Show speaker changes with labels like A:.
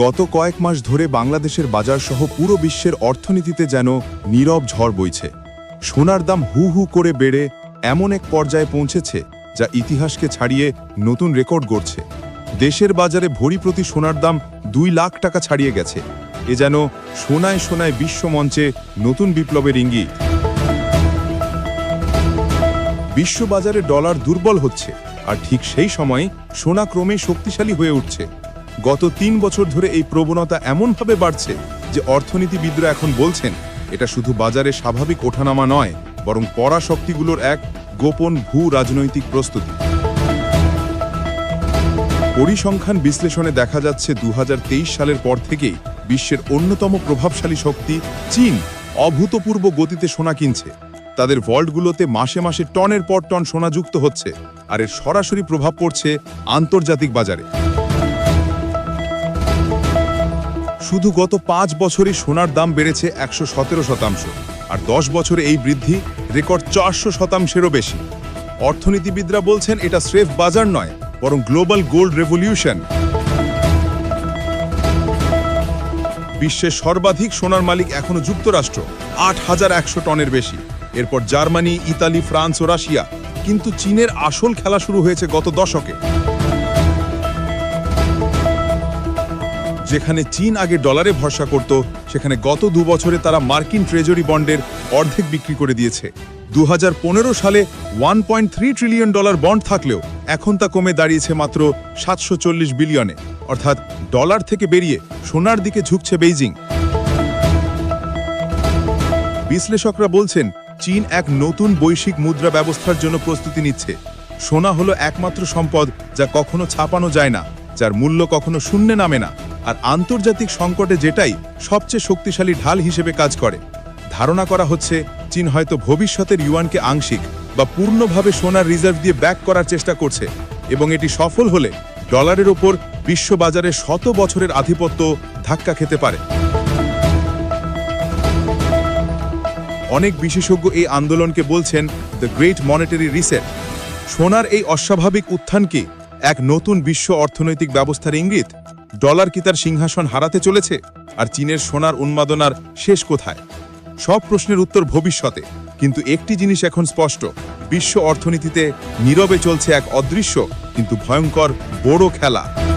A: গত কয়েক মাস ধরে বাংলাদেশের বাজারসহ পুরো বিশ্বের অর্থনীতিতে যেন নীরব ঝড় বইছে। সোনার দাম হু হু করে বেড়ে এমন এক পর্যায়ে পৌঁছেছে যা ইতিহাসকে ছাড়িয়ে নতুন রেকর্ড গড়ছে। দেশের বাজারে ভরি প্রতি সোনার দাম দুই লাখ টাকা ছাড়িয়ে গেছে। এ যেন সোনায় সোনায় বিশ্বমঞ্চে নতুন বিপ্লবের ইঙ্গিত। বিশ্ববাজারে ডলার দুর্বল হচ্ছে, আর ঠিক সেই সময় সোনা ক্রমে শক্তিশালী হয়ে উঠছে। গত তিন বছর ধরে এই প্রবণতা এমনভাবে বাড়ছে যে অর্থনীতিবিদরা এখন বলছেন, এটা শুধু বাজারে স্বাভাবিক ওঠানামা নয়, বরং পরাশক্তিগুলোর এক গোপন ভূ রাজনৈতিক প্রস্তুতি। পরিসংখ্যান বিশ্লেষণে দেখা যাচ্ছে দু হাজার তেইশ সালের পর থেকেই বিশ্বের অন্যতম প্রভাবশালী শক্তি চীন অভূতপূর্ব গতিতে সোনা কিনছে। তাদের ভল্টগুলোতে মাসে মাসে টনের পর টন সোনা যুক্ত হচ্ছে, আর এর সরাসরি প্রভাব পড়ছে আন্তর্জাতিক বাজারে। শুধু গত পাঁচ বছরই সোনার দাম বেড়েছে একশো সতেরো শতাংশ, আর দশ বছরে এই বৃদ্ধি রেকর্ড চারশো শতাংশেরও বেশি। অর্থনীতিবিদরা বলছেন এটা স্রেফ বাজার নয়, বরং গ্লোবাল গোল্ড রেভলিউশন। বিশ্বের সর্বাধিক সোনার মালিক এখনও যুক্তরাষ্ট্র, আট হাজার একশো টনের বেশি। এরপর জার্মানি, ইতালি, ফ্রান্স ও রাশিয়া, কিন্তু চীনের আসল খেলা শুরু হয়েছে গত দশকে। যেখানে চীন আগে ডলারে ভরসা করত, সেখানে গত দু বছরে তারা মার্কিন ট্রেজরি বন্ডের অর্ধেক বিক্রি করে দিয়েছে। দু হাজার পনেরো সালে ওয়ান ট্রিলিয়ন ডলার বন্ড থাকলেও এখন তা কমে দাঁড়িয়েছে মাত্র সাতশো চল্লিশ বিলিয়নে। অর্থাৎ ডলার থেকে বেরিয়ে সোনার দিকে ঝুঁকছে বেইজিং। বিশ্লেষকরা বলছেন, চীন এক নতুন বৈশ্বিক মুদ্রা ব্যবস্থার জন্য প্রস্তুতি নিচ্ছে। সোনা হলো একমাত্র সম্পদ যা কখনো ছাপানো যায় না। যার মূল্য কখনো শূন্যে নামে না, আর আন্তর্জাতিক সংকটে যেটাই সবচেয়ে শক্তিশালী ঢাল হিসেবে কাজ করে। ধারণা করা হচ্ছে, চীন হয়তো ভবিষ্যতের ইউয়ানকে আংশিক বা পূর্ণভাবে সোনার রিজার্ভ দিয়ে ব্যাক করার চেষ্টা করছে, এবং এটি সফল হলে ডলারের ওপর বিশ্ববাজারে শত বছরের আধিপত্য ধাক্কা খেতে পারে। অনেক বিশেষজ্ঞ এই আন্দোলনকে বলছেন, দ্য গ্রেট মনিটারি রিসেট সোনার এই অস্বাভাবিক উত্থান কি এক নতুন বিশ্ব অর্থনৈতিক ব্যবস্থার ইঙ্গিত। ডলার কি তার সিংহাসন হারাতে চলেছে? আর চীনের সোনার উন্মাদনার শেষ কোথায়? সব প্রশ্নের উত্তর ভবিষ্যতে। কিন্তু একটি জিনিস এখন স্পষ্ট, বিশ্ব অর্থনীতিতে নীরবে চলছে এক অদৃশ্য, কিন্তু ভয়ঙ্কর বড় খেলা।